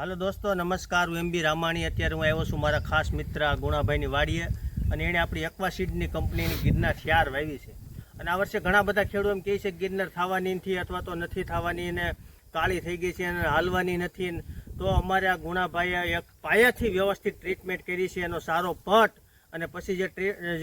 હાલો દોસ્તો, નમસ્કાર. હું એમ બી રામાણી. અત્યારે હું આવ્યો છું મારા ખાસ મિત્ર ગુણાભાઈની વાડીએ. અને એણે આપણી એક્વાસીડની કંપનીની ગિરનાર ચાર વાવી છે. અને આ વર્ષે ઘણા બધા ખેડૂતો એમ કહે છે કે ગિરનાર થવાની નથી અથવા તો નથી થવાની ને કાળી થઈ ગઈ છે અને હાલવાની નથી. તો અમારે આ ગુણાભાઈએ એક પાયાથી વ્યવસ્થિત ટ્રીટમેન્ટ કરી છે, એનો સારો પટ અને પછી જે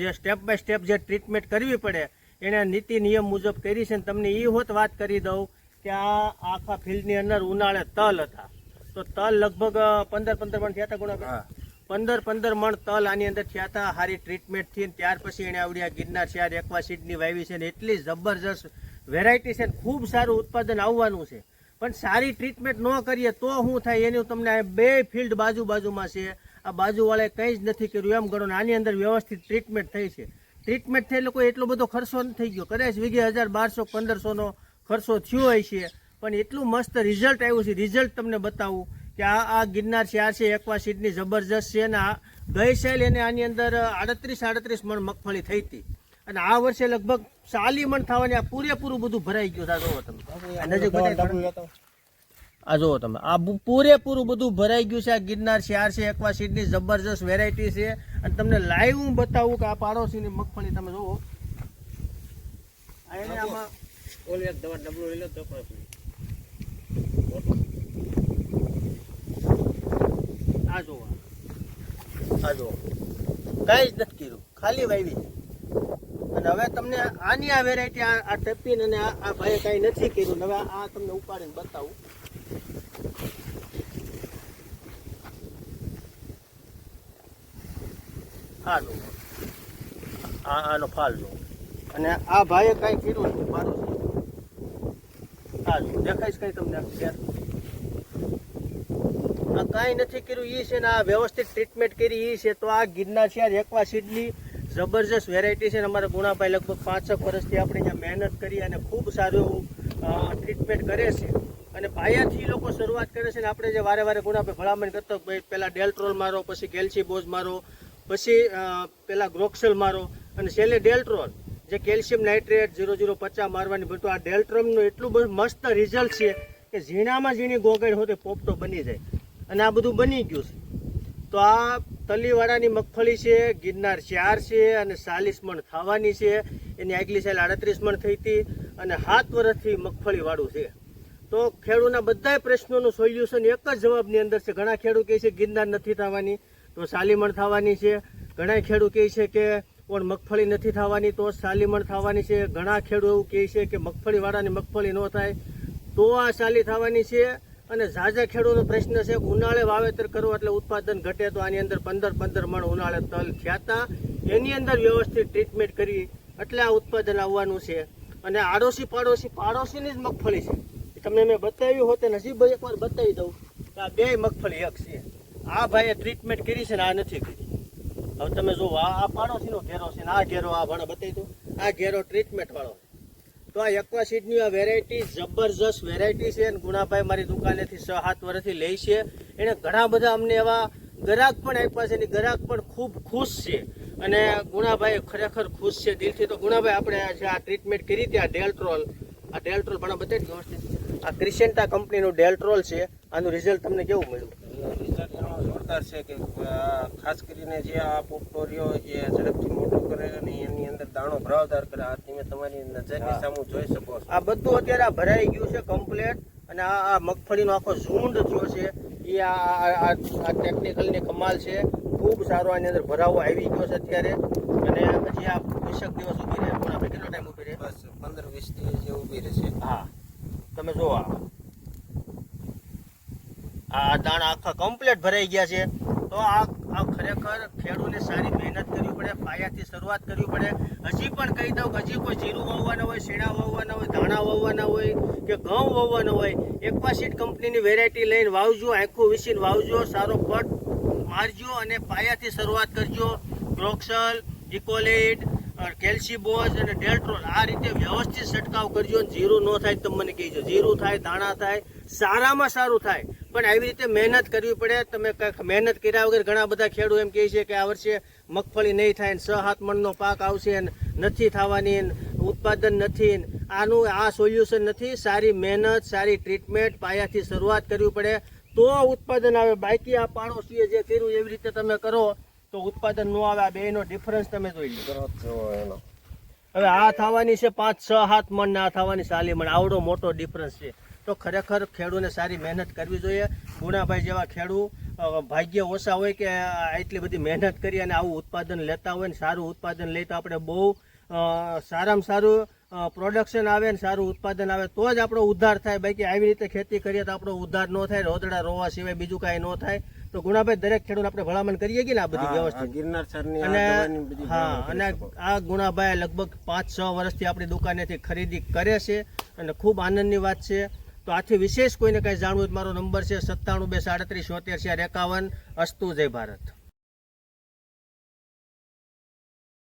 જે સ્ટેપ બાય સ્ટેપ જે ટ્રીટમેન્ટ કરવી પડે એણે નીતિ નિયમ મુજબ કરી છે. અને તમને એ હોત વાત કરી દઉં કે આ આખા ફિલ્ડની અંદર ઉનાળે તલ હતા. તો તલ લગભગ પંદર પંદર મણ થયા હતા ગુણાભાઈ પંદર પંદર મણ તલ આની અંદર થયા હતા. સારી ટ્રીટમેન્ટથી ત્યાર પછી એને આવડી આ ગિરનાર ચાર એકવા સીડની વાવી છે ને એટલી જબરજસ્ત વેરાયટી છે ને ખૂબ સારું ઉત્પાદન આવવાનું છે. પણ સારી ટ્રીટમેન્ટ ન કરીએ તો શું થાય? એની તમને આ બે ફિલ્ડ બાજુ બાજુમાં છે. આ બાજુવાળાએ કંઈ જ નથી કર્યું. એમ ગણો ને આની અંદર વ્યવસ્થિત ટ્રીટમેન્ટ થઈ છે. ટ્રીટમેન્ટ થઈ એટલે કોઈ એટલો બધો ખર્ચો નથી થઈ ગયો કદાચ વીઘે હજાર બારસો પંદરસોનો ખર્ચો થયો હોય છે પણ એટલું મસ્ત રિઝલ્ટ આવ્યું છે. રિઝલ્ટ તમને બતાવું કે આ આ ગિરનાર ચાર છે એકવા સીટની જબરજસ્ત છે અને આ ગઈ સાલ એને આની અંદર આડત્રીસ આડત્રીસ મણ મગફળી થઈ હતી. અને આ વર્ષે લગભગ ચાલી મણ થવાની આ પૂરેપૂરું બધું ભરાઈ ગયું છે. આ જોવો તમે. આ નજીક આ જુઓ તમે. આ પૂરેપૂરું બધું ભરાઈ ગયું છે. આ ગિરનાર ચાર છે એકવા સીટની જબરજસ્ત વેરાયટી છે. અને તમને લાઈવ હું બતાવું કે આ પાડોશીની મગફળી તમે જોવો આ એને આમાં ઓલ એક દવા ડબલું લઈ લો તો પણ આ જુઓ આ જુઓ કાંઈ જ નથી કર્યું. ખાલી વાવી અને હવે તમને આની આ વેરાયટી આ ટપીને અને આ ભાઈએ કાંઈ નથી કર્યું. હવે આ તમને ઉપાડીને બતાવું. આ જુઓ આ આનો ફાલ લો. અને આ ભાઈએ કાંઈ કર્યું મારું આ જુઓ દેખાય છે કાંઈ તમને? કાંઈ નથી કર્યું. એ છે ને આ વ્યવસ્થિત ટ્રીટમેન્ટ કરી એ છે તો આ ગિરનાર છે, આ એકવા સીડની જબરજસ્ત વેરાયટી છે ને અમારા ગુણાભાઈ લગભગ પાંચ છ વર્ષથી આપણે ત્યાં મહેનત કરી અને ખૂબ સારું એવું ટ્રીટમેન્ટ કરે છે. અને પાયાથી લોકો શરૂઆત કરે છે ને આપણે જે વારે વારે ગુણાભાઈ ભલામણ કરતો ભાઈ પહેલાં ડેલ્ટ્રોલ મારો, પછી કેલ્સી બોઝ મારો, પછી પહેલાં ગ્રોક્સેલ મારો અને છેલ્લે ડેલ્ટ્રોલ. જે કેલ્શિયમ નાઇટ્રેટ ઝીરો ઝીરો પચાસ મારવાની ભરતું આ ડેલ્ટ્રોમનું એટલું બધું મસ્ત રિઝલ્ટ છે કે ઝીણામાં ઝીણી ગોગળ હોતે પોપટો બની જાય. અને આ બધું બની ગયું છે. તો આ તલીવાળાની મગફળી છે, ગિરનાર ચાર છે અને ચાલીસ મણ થવાની છે. એની આગલી સાઈડ આડત્રીસ મણ થઈ હતી અને સાત વર્ષથી મગફળી વાળું છે. તો ખેડૂતના બધા પ્રશ્નોનું સોલ્યુશન એક જ જવાબની અંદર છે. ઘણા ખેડૂત કહે છે, ગિરનાર નથી થવાની, તો સાલીમણ થવાની છે. ઘણા ખેડૂત કહે છે કે પણ મગફળી નથી થવાની, તો સાલીમણ થવાની છે. ઘણા ખેડૂત એવું કહે છે કે, મગફળીવાળાની મગફળી ન થાય, તો આ સાલી થવાની છે. અને ઝાઝા ખેડૂતનો પ્રશ્ન છે કે ઉનાળે વાવેતર કરવું એટલે ઉત્પાદન ઘટે તો આની અંદર પંદર પંદર મણ ઉનાળે તલ થયા એની અંદર વ્યવસ્થિત ટ્રીટમેન્ટ કરી એટલે આ ઉત્પાદન આવવાનું છે. અને આડોશી પાડોશી પાડોશીની જ મગફળી છે. તમને મેં બતાવ્યું હોત નસીબ એકવાર બતાવી દઉં કે આ બે મગફળી એક છે. આ ભાઈએ ટ્રીટમેન્ટ કરી છે ને આ નથી કરી. હવે તમે જુઓ આ પાડોશીનો ઘેરો છે ને આ ઘેરો આ ભાડા બતાવી દઉં. આ ઘેરો ટ્રીટમેન્ટ વાળો તો આ એકવા સીડની આ વેરાયટી જબરજસ્ત વેરાયટી છે અને ગુણાભાઈ મારી દુકાનેથી છ સાત વર્ષથી લે છે. એણે ઘણા બધા અમને એવા ગ્રાહક પણ આપ્યા છે અને ગ્રાહક પણ ખૂબ ખુશ છે. અને ગુણાભાઈ ખરેખર ખુશ છે દિલથી. તો ગુણાભાઈ, આપણે જે આ ટ્રીટમેન્ટ કરી હતી, આ ડેલ્ટ્રોલ આ ડેલ્ટ્રોલ પણ દો વ્યવસ્થિત. આ ક્રિસેન્ટા કંપનીનું ડેલ્ટ્રોલ છે. આનું રિઝલ્ટ તમને કેવું મળ્યું? રિઝલ્ટ જોરદાર છે કે ખાસ કરીને જે આ પોપટોરિયો જે ઝડપથી મોટો કરે અને એની અંદર દાણો ભરાવદાર કરે. આ તમે તમારી નજરની સામુ જોઈ શકો છો. આ બધું અત્યારે આ ભરાઈ ગયું છે કમ્પ્લેટ અને આ આ મગફળીનો આખો ઝુંડ થયો છે. એ આ આ- ટેકનિકલની કમાલ છે. ખૂબ સારો આની અંદર ભરાવો આવી ગયો છે અત્યારે. અને હજી આ વીસેક દિવસ ઊભી રહે. પણ આપણે કેટલો ટાઈમ ઊભી રહે? બસ પંદર વીસ દિવસ જે ઊભી રહેશે હા. તમે આ. આ દાણા આખા કમ્પ્લેટ ભરાઈ ગયા છે. તો આ આ ખરેખર ખેડૂતે સારી મહેનત કરવી પડે, પાયાથી શરૂઆત કરવી પડે. હજી પણ કહી દઉં કે હજી કોઈ જીરું વાવવાના હોય, શેણા વાવવાના હોય, ધાણા વાવવાના હોય કે ઘઉં વાવવાના હોય એક્વાસીડ કંપનીની વેરાયટી લઈને વાવજો, આખું વિસીને વાવજો, સારો પટ મારજો અને પાયાથી શરૂઆત કરજો. ક્રોક્સલ ઇકોલેટ કેલ્સીબોઝ અને ડેલ્ટ્રોલ આ રીતે વ્યવસ્થિત છંટકાવ કરજો અને જીરું ન થાય તો મને કહેજો. જીરું થાય દાણા થાય, સારામાં સારું થાય. પણ આવી રીતે મહેનત કરવી પડે. તમે મહેનત કર્યા વગર ઘણા બધા ખેડૂત એમ કહે છે કે આ વર્ષે મગફળી નહીં થાય ને છ સાત મણનો પાક આવશે ને નથી થવાની ઉત્પાદન નથી આનું આ સોલ્યુશન નથી. સારી મહેનત સારી ટ્રીટમેન્ટ પાયાથી શરૂઆત કરવી પડે. તો ઉત્પાદન આવે. બાકી આ પાડોશીએ જે કર્યું એવી રીતે તમે કરો તો ઉત્પાદન ન આવે. આ બેનો ડિફરન્સ તમે જોઈ લો. હવે આ થવાની છે પાંચ છ સાત મણ ને આ થવાની સાલી મણ. આવડો મોટો ડિફરન્સ છે. તો ખરેખર ખેડૂને સારી મહેનત કરવી જોઈએ. ગુણાભાઈ જેવા ખેડૂ ભાગ્ય ઓછા હોય કે એટલી બધી મહેનત કરી અને આવું ઉત્પાદન લેતા હોય ને સારું ઉત્પાદન લઈ તો આપણે બહુ સારામાં સારું પ્રોડક્શન આવે ને સારું ઉત્પાદન આવે તો જ આપણો ઉદ્ધાર થાય. બાકી આવી રીતે ખેતી કરીએ તો આપણો ઉદ્ધાર ન થાય રોદડા રોવા સિવાય બીજું કાંઈ ન થાય. તો ગુણાભાઈ દરેક ખેડૂત આપણે ભલામણ કરીએ કે આ બધી વ્યવસ્થિત? ગિરનાર સરની અને હા અને આ ગુણાભાઈ લગભગ પાંચ છ વર્ષથી આપણી દુકાનેથી ખરીદી કરે છે. અને ખૂબ આનંદની વાત છે. તો આથી વિશેષ કોઈને કાંઈ જાણવું હોય મારો નંબર છે સત્તાણું બે સાડત્રીસ છોતેર ચાર એકાવન અસ્તુ જય ભારત.